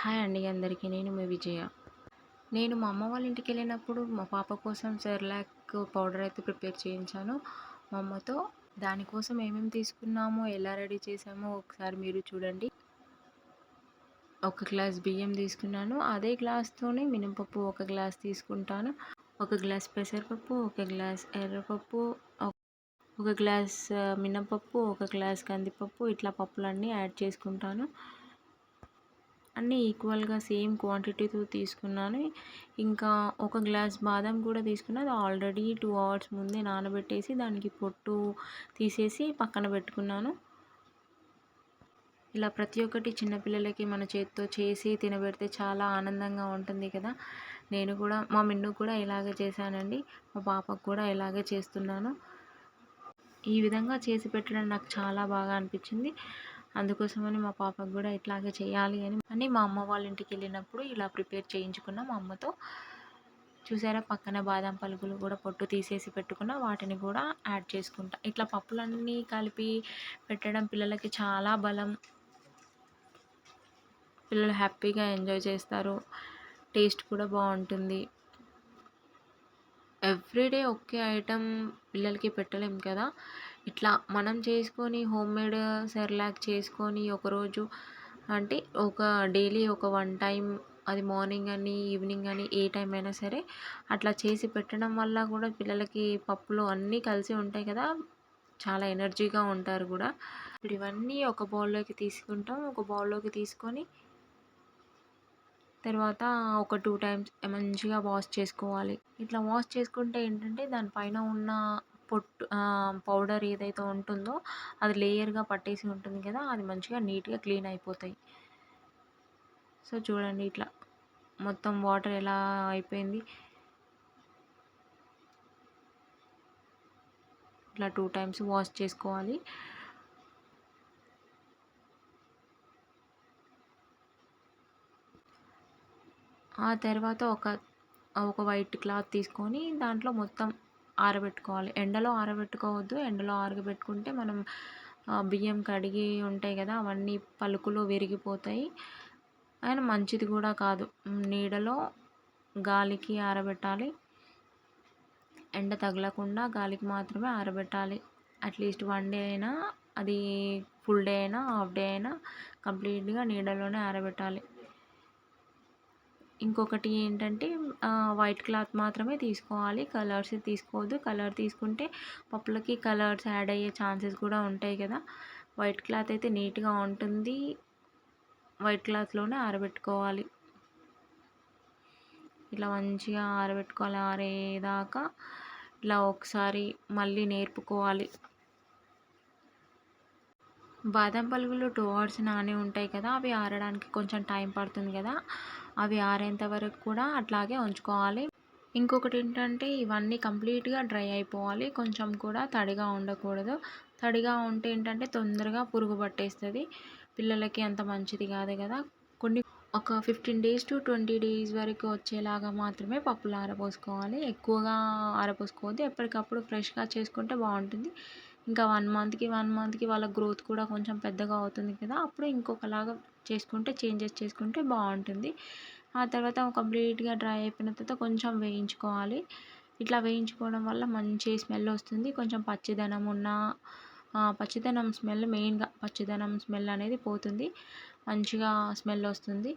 Hi అండి అందరికీ నేను మీ విజయ. నేను మా అమ్మ వాళ్ళ ఇంటికి వెళ్ళినప్పుడు మా పాప కోసం సెర్లాక్ పౌడర్ అయితే ప్రిపేర్ చేయించాను. మా అమ్మతో దానికోసం ఏమేమి తీసుకున్నామో ఎలా రెడీ చేసామో ఒకసారి మీరు చూడండి. ఒక గ్లాస్ బియ్యం తీసుకున్నాను. అదే గ్లాస్తోనే మినపప్పు ఒక గ్లాస్ తీసుకుంటాను. ఒక గ్లాస్ పెసరపప్పు ఒక గ్లాస్ ఎర్రపప్పు ఒక గ్లాస్ మినపప్పు ఒక గ్లాస్ కందిపప్పు ఇట్లా పప్పులన్నీ యాడ్ చేసుకుంటాను. అన్నీ ఈక్వల్గా సేమ్ క్వాంటిటీతో తీసుకున్నాను. ఇంకా ఒక గ్లాస్ బాదం కూడా తీసుకున్నా. అది ఆల్రెడీ టూ అవర్స్ ముందే నానబెట్టేసి దానికి పొట్టు తీసేసి పక్కన పెట్టుకున్నాను. ఇలా ప్రతి ఒక్కటి చిన్నపిల్లలకి మన చేతితో చేసి తినబెడితే చాలా ఆనందంగా ఉంటుంది కదా. నేను కూడా మా మిన్ను కూడా ఇలాగే చేశానండి. మా పాపకు కూడా ఇలాగే చేస్తున్నాను. ఈ విధంగా చేసి పెట్టడం నాకు చాలా బాగా అనిపించింది. అందుకోసమని మా పాపకు కూడా ఇట్లాగే చేయాలి అని అని మా అమ్మ వాళ్ళ ఇంటికి వెళ్ళినప్పుడు ఇలా ప్రిపేర్ చేయించుకున్న. మా అమ్మతో చూసారా? పక్కన బాదం పలుకులు కూడా పొట్టు తీసేసి పెట్టుకున్న వాటిని కూడా యాడ్ చేసుకుంటా. ఇట్లా పప్పులన్నీ కలిపి పెట్టడం పిల్లలకి చాలా బలం. పిల్లలు హ్యాపీగా ఎంజాయ్ చేస్తారు. టేస్ట్ కూడా బాగుంటుంది. ఎవ్రీడే ఒకే ఐటెం పిల్లలకి పెట్టలేం కదా? ఇట్లా మనం చేసుకొని హోమ్ మేడ్ సెర్లాక్ చేసుకొని ఒకరోజు అంటే ఒక డైలీ ఒక వన్ టైం అది మార్నింగ్ అని ఈవినింగ్ అని ఏ టైం అయినా సరే అట్లా చేసి పెట్టడం వల్ల కూడా పిల్లలకి పప్పులు అన్నీ కలిసి ఉంటాయి కదా. చాలా ఎనర్జీగా ఉంటారు కూడా. ఇప్పుడు ఇవన్నీ ఒక బౌల్లోకి తీసుకుంటాం. ఒక బౌల్లోకి తీసుకొని తర్వాత ఒక టూ టైమ్స్ మంచిగా వాష్ చేసుకోవాలి. ఇట్లా వాష్ చేసుకుంటే ఏంటంటే దానిపైన ఉన్న పొట్టు పౌడర్ ఏదైతే ఉంటుందో అది లేయర్గా పట్టేసి ఉంటుంది కదా అది మంచిగా నీట్గా క్లీన్ అయిపోతాయి. సో చూడండి ఇట్లా మొత్తం వాటర్ ఎలా అయిపోయింది. ఇట్లా టూ టైమ్స్ వాష్ చేసుకోవాలి. ఆ తర్వాత ఒక ఒక వైట్ క్లాత్ తీసుకొని దాంట్లో మొత్తం ఆరబెట్టుకోవాలి. ఎండలో ఆరబెట్టుకోవద్దు. ఎండలో ఆరబెట్టుకుంటే మనం బియ్యం కడిగి ఉంటాయి కదా అవన్నీ పలుకులు విరిగిపోతాయి. అయినా మంచిది కూడా కాదు. నీడలో గాలికి ఆరబెట్టాలి. ఎండ తగలకుండా గాలికి మాత్రమే ఆరబెట్టాలి. అట్లీస్ట్ వన్ డే అయినా అది ఫుల్ డే అయినా హాఫ్ డే అయినా కంప్లీట్గా నీడలోనే ఆరబెట్టాలి. ఇంకొకటి ఏంటంటే వైట్ క్లాత్ మాత్రమే తీసుకోవాలి. కలర్స్ తీసుకోవద్దు. కలర్ తీసుకుంటే పప్పులకి కలర్స్ యాడ్ అయ్యే ఛాన్సెస్ కూడా ఉంటాయి కదా. వైట్ క్లాత్ అయితే నీట్గా ఉంటుంది. వైట్ క్లాత్లోనే ఆరబెట్టుకోవాలి. ఇలా మంచిగా ఆరబెట్టుకోవాలి. ఆరేదాకా ఇలా ఒకసారి మళ్ళీ నేర్పుకోవాలి. బాదం పలుకులు టూ అవర్స్ నాని ఉంటాయి కదా అవి ఆరడానికి కొంచెం టైం పడుతుంది కదా అవి ఆరేంత వరకు కూడా అట్లాగే ఉంచుకోవాలి. ఇంకొకటి ఏంటంటే ఇవన్నీ కంప్లీట్గా డ్రై అయిపోవాలి కొంచెం కూడా తడిగా ఉండకూడదు. తడిగా ఉంటే ఏంటంటే తొందరగా పురుగు పట్టేస్తుంది. పిల్లలకి అంత మంచిది కాదు కదా. కొన్ని ఒక fifteen days to twenty days వరకు వచ్చేలాగా మాత్రమే పప్పులు ఆరపోసుకోవాలి ఎక్కువగా ఆరపోసుకోవద్దు ఎప్పటికప్పుడు ఫ్రెష్గా చేసుకుంటే బాగుంటుంది. ఇంకా వన్ మంత్కి వన్ మంత్కి వాళ్ళ గ్రోత్ కూడా కొంచెం పెద్దగా అవుతుంది కదా అప్పుడు ఇంకొకలాగా చేసుకుంటే చేంజెస్ చేసుకుంటే బాగుంటుంది. ఆ తర్వాత కంప్లీట్గా డ్రై అయిపోయిన తర్వాత కొంచెం వేయించుకోవాలి. ఇట్లా వేయించుకోవడం వల్ల మంచి స్మెల్ వస్తుంది. కొంచెం పచ్చిదనం ఉన్న పచ్చిదనం స్మెల్ మెయిన్గా పచ్చిదనం స్మెల్ అనేది పోతుంది. మంచిగా స్మెల్ వస్తుంది.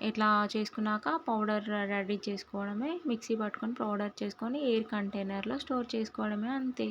ఇట్లా చేసుకున్నాక పౌడర్ రెడీ చేసుకోవడమే మిక్సీ పట్టుకొని పౌడర్ చేసుకొని ఎయిర్ కంటైనర్లో స్టోర్ చేసుకోవడమే అంతే.